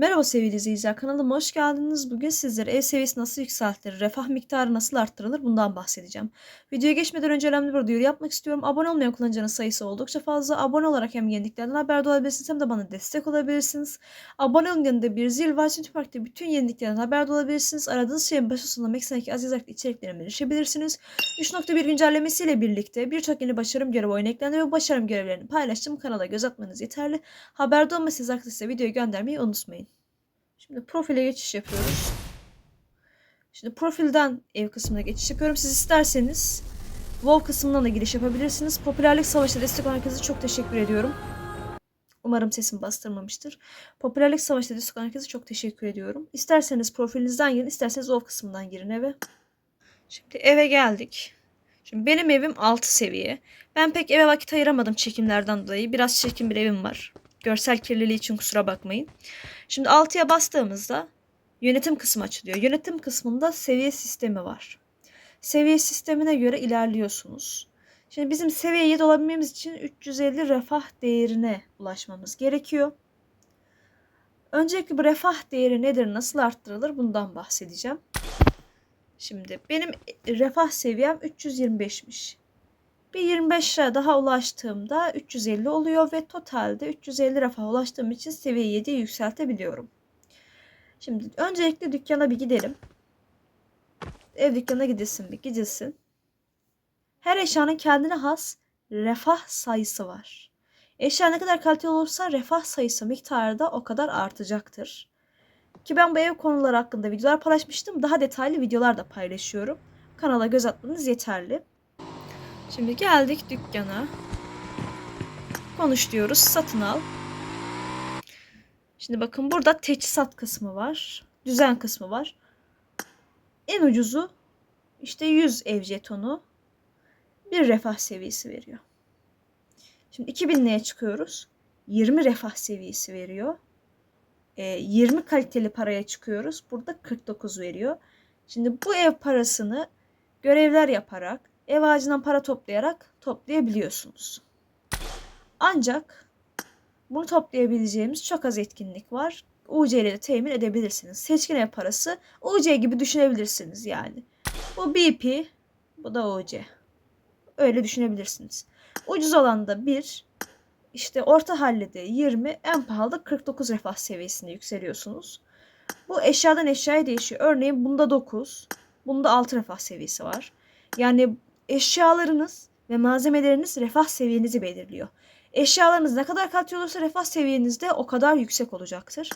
Merhaba sevgili izleyiciler, kanalıma hoş geldiniz. Bugün sizlere ev seviyesi nasıl yükseltilir, refah miktarı nasıl arttırılır bundan bahsedeceğim. Videoya geçmeden önce önemli bir duyuru yapmak istiyorum. Abone olmayan kullanıcının sayısı oldukça fazla. Abone olarak hem yeniliklerden haberdar olabilirsiniz hem de bana destek olabilirsiniz. Abone olun yanında bir zil var. Çünkü parkta bütün yeniliklerden haberdar olabilirsiniz. Aradığınız şeyin başı sonuna Meksen'deki az yazarak içeriklerime erişebilirsiniz. 3.1 güncellemesiyle birlikte birçok yeni başarım görevi oyuna eklendi ve başarım görevlerini paylaştım. Kanala göz atmanız yeterli. Haberdar olmasanız arkadaşlar videoyu göndermeyi unutmayın. Şimdi profile geçiş yapıyoruz. Şimdi profilden ev kısmına geçiş yapıyorum. Siz isterseniz WoW kısmından da giriş yapabilirsiniz. Popülerlik Savaşı'na destek olan herkese çok teşekkür ediyorum. Umarım sesim bastırmamıştır. Popülerlik Savaşı'na destek olan herkese çok teşekkür ediyorum. İsterseniz profilinizden girin, isterseniz WoW kısmından girin eve. Şimdi eve geldik. Şimdi benim evim 6 seviye. Ben pek eve vakit ayıramadım çekimlerden dolayı. Biraz çekim bir evim var. Görsel kirliliği için kusura bakmayın. Şimdi 6'ya bastığımızda yönetim kısmı açılıyor. Yönetim kısmında seviye sistemi var. Seviye sistemine göre ilerliyorsunuz. Şimdi bizim seviye 7 olabilmemiz için 350 refah değerine ulaşmamız gerekiyor. Öncelikle bu refah değeri nedir, nasıl arttırılır bundan bahsedeceğim. Şimdi benim refah seviyem 325'miş. Bir 25 lira daha ulaştığımda 350 oluyor ve totalde 350 rafa ulaştığım için seviye 7'ye yükseltebiliyorum. Şimdi öncelikle dükkana bir gidelim. Ev dükkanına gidilsin bir gidilsin. Her eşyanın kendine has refah sayısı var. Eşya ne kadar kaliteli olursa refah sayısı miktarı da o kadar artacaktır. Ki ben bu ev konuları hakkında videolar paylaşmıştım. Daha detaylı videolar da paylaşıyorum. Kanala göz atmanız yeterli. Şimdi geldik dükkana. Konuş diyoruz. Satın al. Şimdi bakın burada teçhizat kısmı var. Düzen kısmı var. En ucuzu işte 100 ev jetonu bir refah seviyesi veriyor. Şimdi 2000 neye çıkıyoruz? 20 refah seviyesi veriyor. E, 20 kaliteli paraya çıkıyoruz. Burada 49 veriyor. Şimdi bu ev parasını görevler yaparak ev ağacından para toplayarak toplayabiliyorsunuz. Ancak bunu toplayabileceğimiz çok az etkinlik var. UC ile de temin edebilirsiniz. Seçkin ev parası UC gibi düşünebilirsiniz yani. Bu BP, bu da UC. Öyle düşünebilirsiniz. Ucuz olan da 1, işte orta halde de 20, en pahalı da 49 refah seviyesinde yükseliyorsunuz. Bu eşyadan eşyaya değişiyor. Örneğin bunda 9, bunda 6 refah seviyesi var. Yani eşyalarınız ve malzemeleriniz refah seviyenizi belirliyor. Eşyalarınız ne kadar kaliteli olursa refah seviyeniz de o kadar yüksek olacaktır.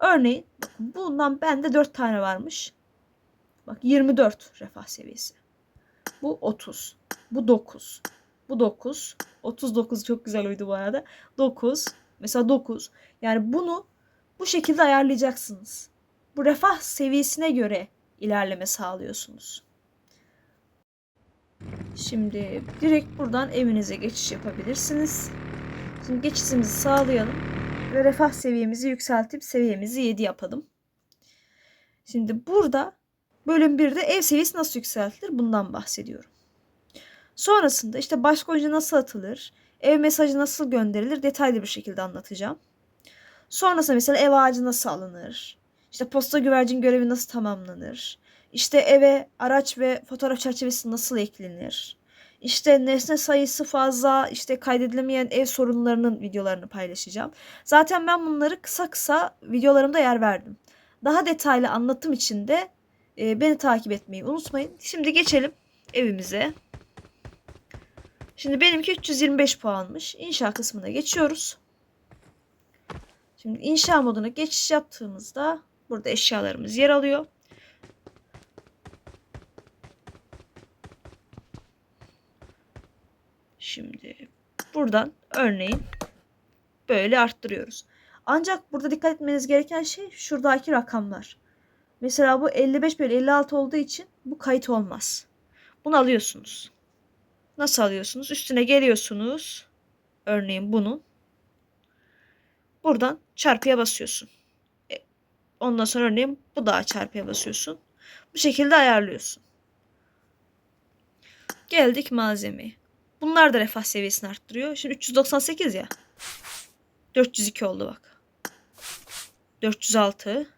Örneğin bundan bende 4 tane varmış. Bak 24 refah seviyesi. Bu 30. Bu 9. Bu 9. 39 çok güzel uydu bu arada. 9. Mesela 9. Yani bunu bu şekilde ayarlayacaksınız. Bu refah seviyesine göre ilerleme sağlıyorsunuz. Şimdi direkt buradan evinize geçiş yapabilirsiniz. Şimdi geçişimizi sağlayalım ve refah seviyemizi yükseltip seviyemizi 7 yapalım. Şimdi burada bölüm 1'de ev seviyesi nasıl yükseltilir bundan bahsediyorum. Sonrasında işte başka oyuncu nasıl atılır, ev mesajı nasıl gönderilir detaylı bir şekilde anlatacağım. Sonrasında mesela ev ağacı nasıl alınır, işte posta güvercin görevi nasıl tamamlanır, işte eve araç ve fotoğraf çerçevesi nasıl eklenir? İşte nesne sayısı fazla, işte kaydedilemeyen ev sorunlarının videolarını paylaşacağım. Zaten ben bunları kısa kısa videolarımda yer verdim. Daha detaylı anlatım için de e, beni takip etmeyi unutmayın. Şimdi geçelim evimize. Şimdi benimki 325 puanmış. İnşa kısmına geçiyoruz. Şimdi inşa moduna geçiş yaptığımızda burada eşyalarımız yer alıyor. Şimdi buradan örneğin böyle arttırıyoruz. Ancak burada dikkat etmeniz gereken şey şuradaki rakamlar. Mesela bu 55 bölü 56 olduğu için bu kayıt olmaz. Bunu alıyorsunuz. Nasıl alıyorsunuz? Üstüne geliyorsunuz. Örneğin bunun. Buradan çarpıya basıyorsun. E, ondan sonra örneğin bu daha çarpıya basıyorsun. Bu şekilde ayarlıyorsun. Geldik malzemeye. Bunlar da refah seviyesini arttırıyor. Şimdi 398 ya. 402 oldu bak. 406.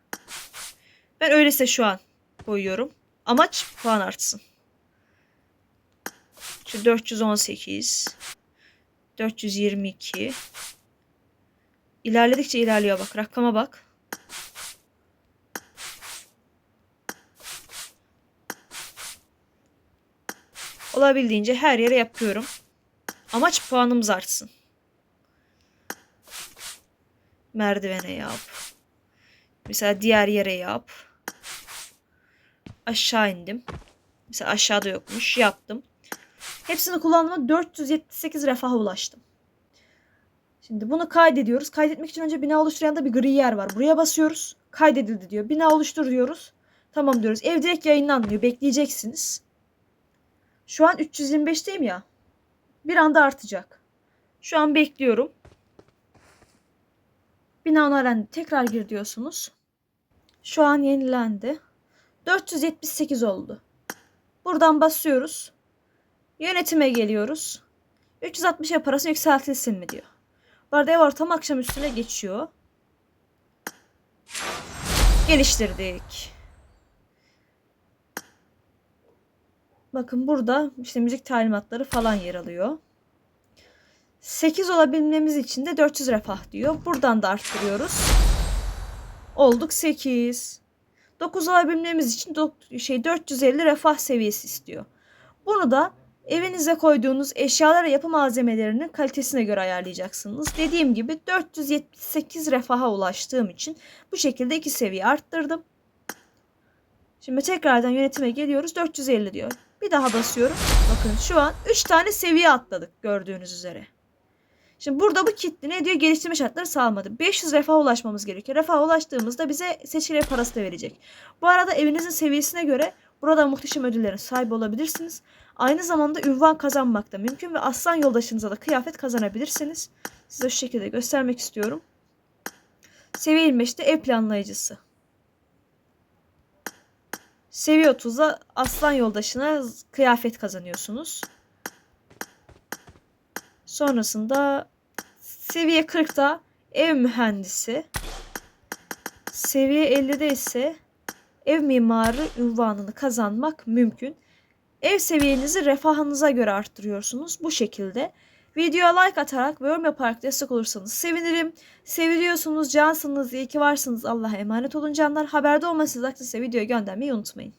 Ben öyleyse şu an koyuyorum. Amaç puan artsın. Şu 418. 422. İlerledikçe ilerliyor bak. Rakama bak. Olabildiğince her yere yapıyorum. Amaç puanımız artsın. Merdivene yap. Mesela diğer yere yap. Aşağı indim. Mesela aşağıda yokmuş. Yaptım. Hepsini kullandığımda 478 refaha ulaştım. Şimdi bunu kaydediyoruz. Kaydetmek için önce bina oluşturan da bir gri yer var. Buraya basıyoruz. Kaydedildi diyor. Bina oluştur diyoruz. Tamam diyoruz. Ev direkt yayınlanmıyor. Bekleyeceksiniz. Şu an 325'teyim ya. Bir anda artacak. Şu an bekliyorum. Bina onaylandı. Tekrar gir diyorsunuz. Şu an yenilendi. 478 oldu. Buradan basıyoruz. Yönetime geliyoruz. 360'a parası yükseltilsin mi diyor. Bu arada ev ortamı akşam üstüne geçiyor. Geliştirdik. Bakın burada işte müzik talimatları falan yer alıyor. 8 olabilmemiz için de 400 refah diyor. Buradan da arttırıyoruz. Olduk 8. 9 olabilmemiz için şey 450 refah seviyesi istiyor. Bunu da evinize koyduğunuz eşyalar yapı malzemelerinin kalitesine göre ayarlayacaksınız. Dediğim gibi 478 refaha ulaştığım için bu şekilde iki seviye arttırdım. Şimdi tekrardan yönetime geliyoruz. 450 diyor. Bir daha basıyorum. Bakın şu an 3 tane seviye atladık gördüğünüz üzere. Şimdi burada bu kitli ne diyor? Geliştirme şartları sağlamadı. 500 refaha ulaşmamız gerekiyor. Refaha ulaştığımızda bize seçili parası da verecek. Bu arada evinizin seviyesine göre burada muhteşem ödüllerin sahibi olabilirsiniz. Aynı zamanda ünvan kazanmak da mümkün ve aslan yoldaşınıza da kıyafet kazanabilirsiniz. Size şu şekilde göstermek istiyorum. Seviye 25'te ev planlayıcısı. Seviye 30'da aslan yoldaşına kıyafet kazanıyorsunuz. Sonrasında seviye 40'da ev mühendisi. Seviye 50'de ise ev mimarı ünvanını kazanmak mümkün. Ev seviyenizi refahınıza göre arttırıyorsunuz. Bu şekilde. Videoya like atarak ve yorum yaparak destek olursanız sevinirim. Seviliyorsunuz, cansınız, iyi ki varsınız. Allah'a emanet olun canlar. Haberde olmasanız size videoyu göndermeyi unutmayın.